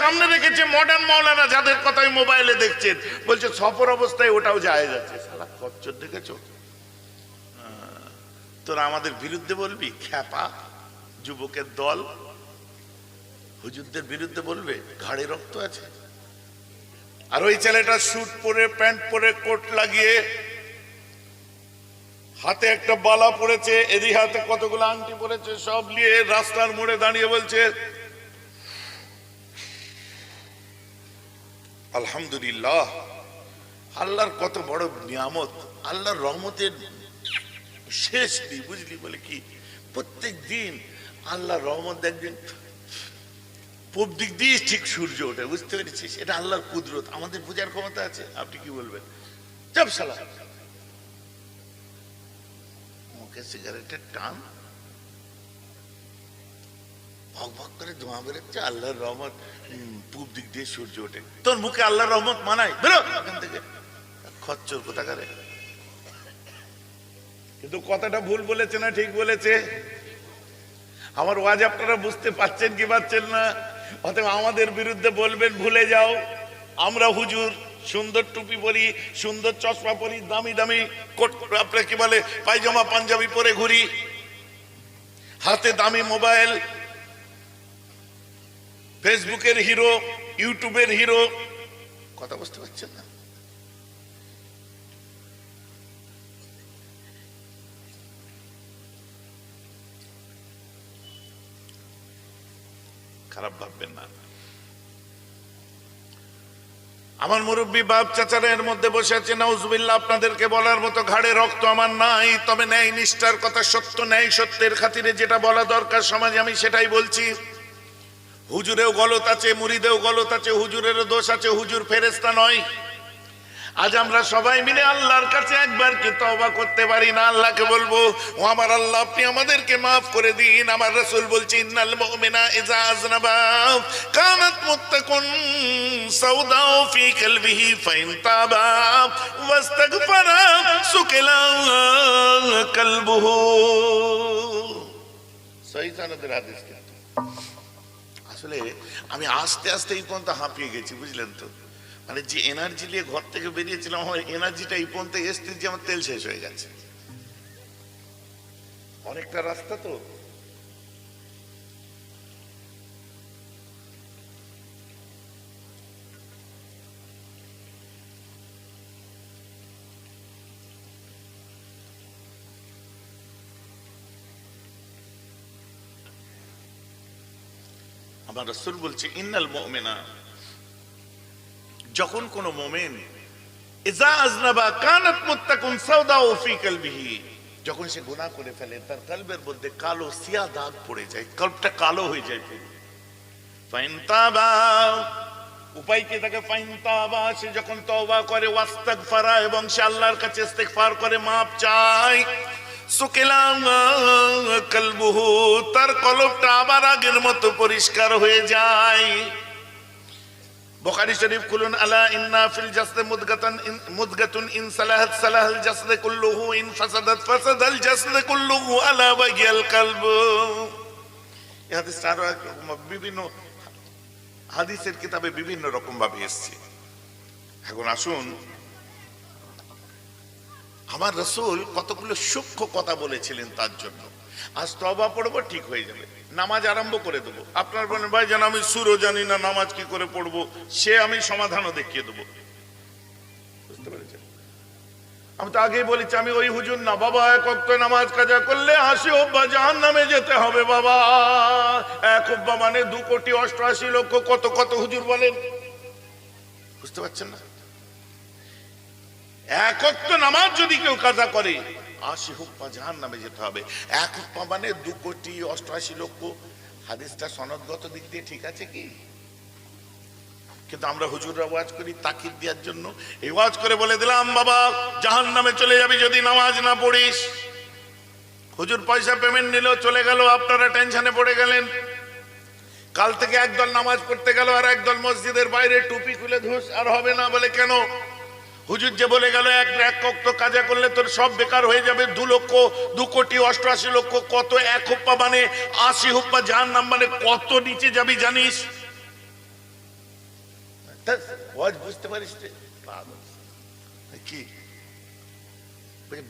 সামনে রেখেছে মডার্ন মাওলানা যাদের কথা ওই মোবাইলে দেখছেন। বলছে, সফর অবস্থায় ওটাও যায় যাচ্ছে। খচ্চর দেখেছ? তোরা আমাদের বিরুদ্ধে বলবি? খ্যাপা, যুবকের দল। হুজুরদের বিরুদ্ধে বলবে? ঘাড়ে রক্ত আছে। আর ওই ছেলেটা স্যুট পরে প্যান্ট পরে কোট লাগিয়ে হাতে একটা বালা পড়েছে এদিকে হাতে কতগুলো আংটি পড়েছে সব নিয়ে রাস্তার মোড়ে দাঁড়িয়ে বলছে আলহামদুলিল্লাহ। আল্লাহর কত বড় নিয়ামত, আল্লাহর রহমতের শেষ নেই বুঝলি বলে কি? প্রত্যেক দিন আল্লাহর রহমত দেখবেন, পূব দিক দিয়ে ঠিক সূর্য ওঠে, বুঝতে পেরেছিস? এটা আল্লাহর কুদরত, আমাদের বোঝার ক্ষমতা আছে, আপনি কি বলবেন? চাপ সালা মুখে সিগারেটের টান। ভক ভক করে ধোঁয়া বেরোচ্ছে আল্লাহর রহমত পূব দিক দিয়ে সূর্য ওঠে। তোর মুখে আল্লাহর রহমত মানায়? বেরো! এখান থেকে। খচ্চর কোথাকারে? কিন্তু কথাটা ভুল বলেছে না ঠিক বলেছে? আমার ওয়াজ আপনারা বুঝতে পাচ্ছেন কি পাচ্ছেন না? অতএব আমাদের বিরুদ্ধে বলবেন ভুলে যাও। আমরা হুজুর সুন্দর টুপি পরি সুন্দর চশমা পরি দামি দামি কোট আপনার কি বলে পায়জামা পাঞ্জাবি পরে ঘুরি। হাতে দামি মোবাইল ফেসবুকের হিরো ইউটিউবের হিরো কথা বুঝতে পারছেন না? খারাপ ভাববেন না। আমার মুরব্বী বাপ চাচারা এর মধ্যে বসে আছে নাউজুবিল্লাহ আপনাদেরকে বলার মতো ঘাড়ে রক্ত আমার নাই। তবে ন্যায় নিষ্ঠার কথা সত্য ন্যায় সত্যের খাতিরে যেটা বলা দরকার সমাজে আমি সেটাই বলছি। হুজুরেও গলত আছে, মুরিদেও গলত আছে, হুজুরেরও দোষ আছে, হুজুর ফেরেস্তা নয়। আজ আমরা সবাই মিলে আল্লাহর কাছে একবার কি তবা করতে পারি না, আল্লাহকে বলব, ও আমার আল্লাহ, আপনি আমাদেরকে মাফ করে দিন। আমার রাসূল বলছে, ইন্নাল মুমিনা ইজা আযনাবা, কানাত মুত্তাকুন সাউদাউ ফি কলবিহি ফাইন তাবা, ওয়াস্তাগফারা সুকিলা কলবুহু। সহিহ সনদের হাদিস কিন্তু। আসলে আমি আস্তে আস্তে এই পর্যন্ত হাঁপিয়ে গেছি, বুঝলেন তো? মানে যে এনার্জি নিয়ে ঘর থেকে বেরিয়েছিলাম, আমার এনার্জিটা এই পর্যন্ত এসতে যে আমার তেল শেষ হয়ে গেছে। অনেকটা রাস্তা তো। আমার রসুল বলছে, ইন্নাল মুমিনা। যখন কোন মোমেন যখন সে গুনাহ করে ফেলে, তার কলবের মধ্যে কালো সিয়া দাগ পড়ে যায়, কলবটা কালো হয়ে যায় পুরো। উপায় কি তাকে তাবা, সে যখন তওবা করে, ওয়াস্তাগফারা, এবং সে আল্লাহর কাছে করে, মাপ চায়। কলবুহু, তার কলবটা আবার আগের মতো পরিষ্কার হয়ে যায়। বুখারী শরীফ খুলুন, আলা ইন্না ফিল জাসদে মুদগাতান মুদগাতুন ইন সালাহাত, সালাহাল জাসদে কুল্লুহু ইন ফাসাদাত, ফাসাদাল জাসদে কুল্লুহু আলা ওয়াহিয়াল কলব। এই হাদিসটা আরও বিভিন্ন হাদিসের কিতাবে বিভিন্ন রকম ভাবে এসছে। এখন আসুন আমার রসুল কতগুলো সূক্ষ্ম কথা বলেছিলেন তার জন্য। আজ তবা পড়ব, ঠিক হয়ে যাবে। নামাজ আরম্ভ করে দেবো। আপনার বলেন, ভাই যেন আমি সুরও জানি না, নামাজ কি করে পড়ব? সে আমি সমাধানও দেখিয়ে দেবো। বুঝতে পেরেছেন? আমি তো আগেই বলেছি, আমি ওই হুজুর না, বাবা, এক অক্ত নামাজ কাজা করলে হাসি অব্বা জাহান নামে যেতে হবে, বাবা। এক অব্বা মানে দু কোটি অষ্টআশি লক্ষ কত কত হুজুর বলেন। বুঝতে পারছেন না? একত্র নামাজ যদি কেউ কাজা করে আশি হুপ্পা জাহান নামে যেতে হবে। এক হুপ্পা মানে দু কোটি অষ্টআশি লক্ষ। হাদিসটা সনদগত দিক দিয়ে ঠিক আছে কি? কিন্তু আমরা হুজুররা ওয়াজ করি তাকিদ দেওয়ার জন্য। এই ওয়াজ করে বলে দিলাম, বাবা জাহান নামে চলে যাবি যদি নামাজ না পড়িস। হুজুর পয়সা পেমেন্ট নিল চলে গেল, আপনারা টেনশনে পড়ে গেলেন। কাল থেকে একদল নামাজ পড়তে গেল আর একদল মসজিদের বাইরে টুপি খুলে ধুস, আর হবে না বলে কেন? হুজুর যে বলে গেল, এক এক কক্ত কাজা করলে তোর সব বেকার হয়ে যাবে। দু লক্ষ, দু কোটি, অষ্টআশি লক্ষ, কত এক হুপ্পা মানে আশি হুপ্পা জাহান নাম মানে কত নিচে যাবি জানিস? বুঝতে পারিস? কি?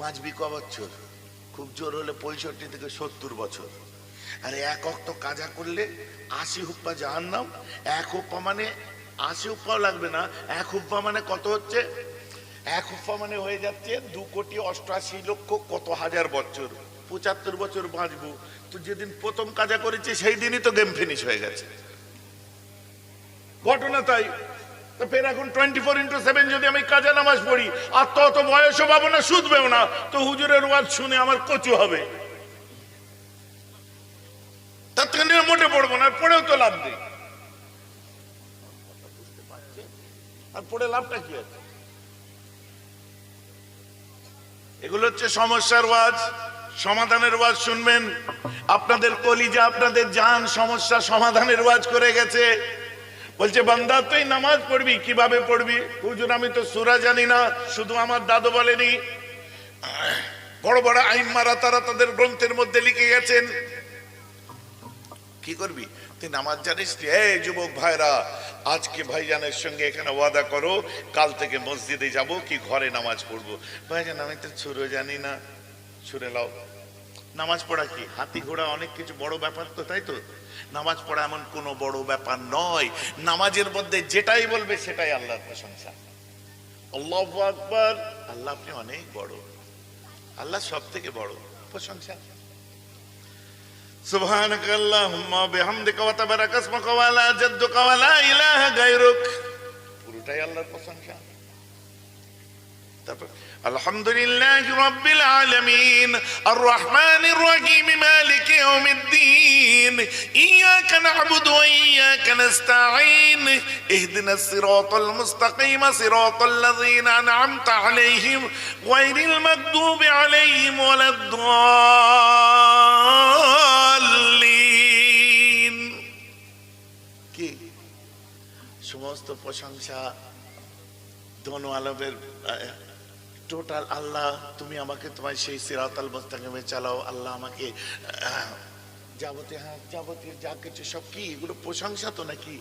বাঁচবি ক বছর? খুব জোর হলে পঁয়ষট্টি থেকে সত্তর বছর। আর এক অক্ত কাজা করলে আশি হুপ্পা জাহান নাম এক হুপ্পা মানে আশি হুপ্পাও লাগবে না, এক হুপ্পা মানে কত হচ্ছে? এক মানে হয়ে যাচ্ছে দু কোটি অষ্টআশি লক্ষ কত হাজার বছর। পঁচাত্তর বছর বাঁচবো। তো যেদিন প্রথম কাজা করেছি, সেই দিনই তো গেম ফিনিশ হয়ে গেছে। ঘটনা তাই। ফের এখন টোয়েন্টি ফোর ইন্টু সেভেন যদি আমি কাজা নামাজ পড়ি, আর তত বয়সও পাবো না, শুধবেও না, তো হুজুরের ওয়াজ শুনে আমার কচু হবে। তার থেকে মোটে পড়ব না পড়েও তো লাভ নেই। আর পড়ে লাভটা কি আছে? এগুলো হচ্ছে সমস্যার ওয়াজ, সমাধানের ওয়াজ শুনবেন। আপনাদের কলিজা, আপনাদের জান সমস্যা সমাধানের ওয়াজ করে গেছে। বলছে, বান্দা, তুই নামাজ পড়বি, কীভাবে পড়বি? হুজুর, আমি তো সুরা জানি না, শুধু আমার দাদু বলেনি। বড় বড় আইন মারা তারা তাদের গ্রন্থের মধ্যে লিখে গেছেন। কি করবি? তুই নামাজ জানিস? এই যুবক ভাইরা আজকে ভাইজানের সঙ্গে এখানে ওয়াদা করো, কাল থেকে মসজিদে যাব, কি ঘরে নামাজ পড়ব। ভাইজান, আমি তো সুরো জানি না। শুনে লাও নামাজ পড়া কি? হাতি ঘোড়া অনেক কিছু বড় ব্যাপার তো, তাই তো? নামাজ পড়া এমন কোনো বড় ব্যাপার নয়। নামাজের মধ্যে যেটাই বলবে সেটাই আল্লাহর প্রশংসা। আল্লাহ আকবার। আল্লাহ আপনি অনেক বড়। আল্লাহ সব থেকে বড়। প্রশংসা। سبحانك اللهم وبحمدك وتبارك اسمك ولا جدك ولا اله غيرك পুরোটাই আল্লাহর প্রশংসা তারপর الحمد لله رب العالمين الرحمن الرحيم مالك يوم الدين إياك نعبد وإياك نستعين اهدنا الصراط المستقيم صراط الذين أنعمت عليهم غير المكذوب عليهم ولا الضالين সমস্ত প্রশংসা দনু আলমের টোটাল আল্লাহ, তুমি আমাকে তোমার সেই সিরাতাল মোস্তাকিমে চালাও, আল্লাহ আমাকে যাবতীয় হ্যাঁ যাবতীয় যা কিছু, সব কি? এগুলো প্রশংসা তো নাকি?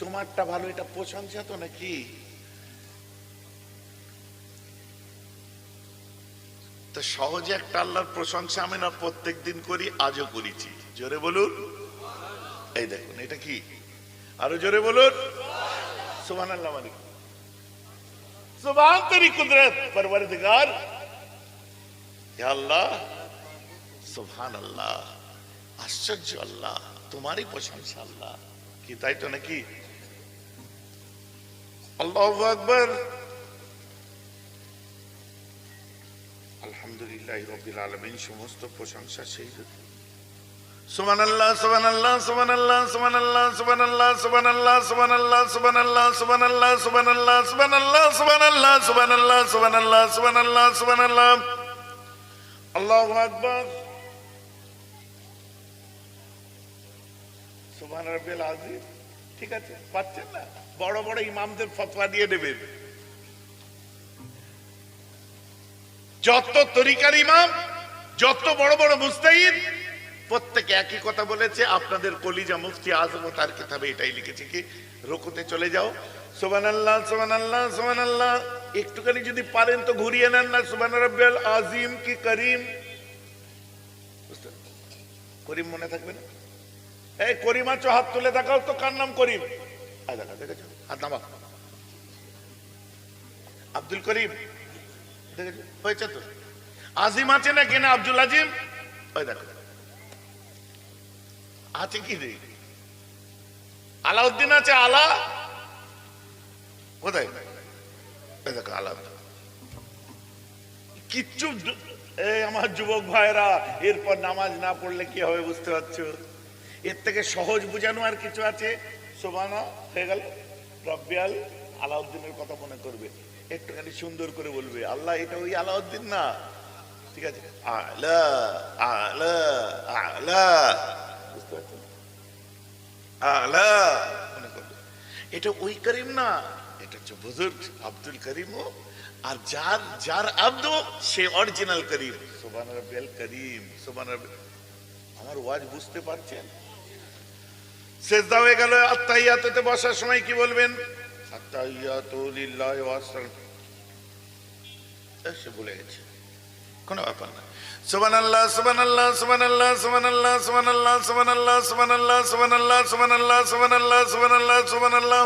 তোমারটা ভালো, এটা প্রশংসা তো নাকি? তো সহজে একটা আল্লাহর প্রশংসা আমি না প্রত্যেক দিন করি, আজও করেছি। জোরে বলুন। এই দেখুন, এটা কি? আরও জোরে বলুন। सुबह अल्लाह मालिक सुबह तेरी कुदरत परवरदिगार या अल्लाह সুবহান আল্লাহ আশ্চর্য আল্লাহ তোমারই প্রশংসা আল্লাহ কি তাই তো নাকি আল্লাহ আকবর আলহামদুলিল্লাহ রবিল আলমিন সমস্ত প্রশংসা সেই ঠিক আছে পাচ্ছেন না বড় বড় ইমামদের ফতোয়া দিয়ে দেবেন যত তরিকার ইমাম যত বড় বড় মুস্তাহিদ প্রত্যেকে একই কথা বলেছে, আপনাদের কলিজা মুফতি আজম তার কিতাবে এটাই লিখেছে কি, রুকুতে চলে যাও। আল্লাহ আল্লাহ আল্লাহ একটুখানি যদি পারেন তো ঘুরিয়ে নেন না রব্বাল আজিম কি করিম। করিম মনে থাকবে না? এই করিম আছো হাত তুলে দেখাও তো কার নাম করিম? হাত নামা আব্দুল করিম হয়েছে তো? আজিম আছে না কেনা আব্দুল আজিম? ওই দেখো। আছে কি রে? আলাউদ্দিন আছে, আলা? কোথায়? আলাউদ্দিন কিচ্ছু আমার যুবক ভাইরা এরপর নামাজ না পড়লে কি হবে বুঝতে পারছ? এর থেকে সহজ বুঝানো আর কিছু আছে? সোমানা হয়ে গেল? রব্বিয়াল আলাউদ্দিনের কথা মনে করবে। একটুখানি সুন্দর করে বলবে, আল্লাহ এটা ওই আলাউদ্দিন না। ঠিক আছে? আলা আলা আলা। বুঝতে আলা। মনে করবে এটা ওই করিম না, এটা হচ্ছে বুজুর্গ আব্দুল করিম আর যার যার আব্দ, সে অরিজিনাল করিম। সুবান রব্বিল করিম সুবান আমার ওয়াজ বুঝতে পারছেন? শেষদা হয়ে গেল আত্মাইয়াতে বসার সময় কি বলবেন? আত্তাহিয়াতু লিল্লাহি ওয়া সে ভুলে গেছে। কোনো ব্যাপার না সুবহানাল্লাহ সুবহানাল্লাহ সুবহানাল্লাহ সুবহানাল্লাহ সুবহানাল্লাহ সুবহানাল্লাহ সুবহানাল্লাহ সুবহানাল্লাহ সুবহানাল্লাহ সুবহানাল্লাহ সুবহানাল্লাহ সুবহানাল্লাহ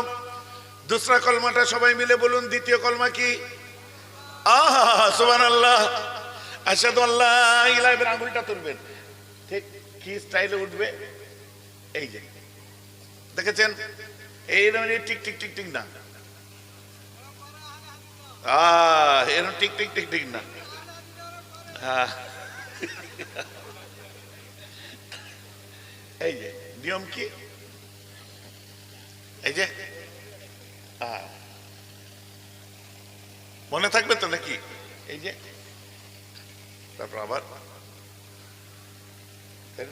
দুসরা কলমাটা সবাই মিলে বলুন দ্বিতীয় কলমা কি আহা সুবহানাল্লাহ আশহাদু আল্লা ইলাহা ইল্লাল্লাহ আঙ্গুলটা তুলবেন ঠিক কি স্টাইলে উঠবে এই যে দেখেছেন এই রকম টিক টিক টিক টিক না আহ এরকম টিক টিক টিক টিক না। এই যে নিয়ম কি এই যে আহ। মনে থাকবে তো নাকি এই যে তারপর আবার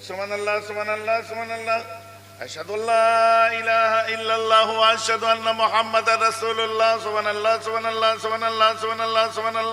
সুমান আল্লাহ সুমান আল্লাহ সুমান আল্লাহ أشهد أن لا إله إلا الله وأشهد أن محمد رسول الله سبحان الله سبحان الله سبحان الله سبحان الله سبحان الله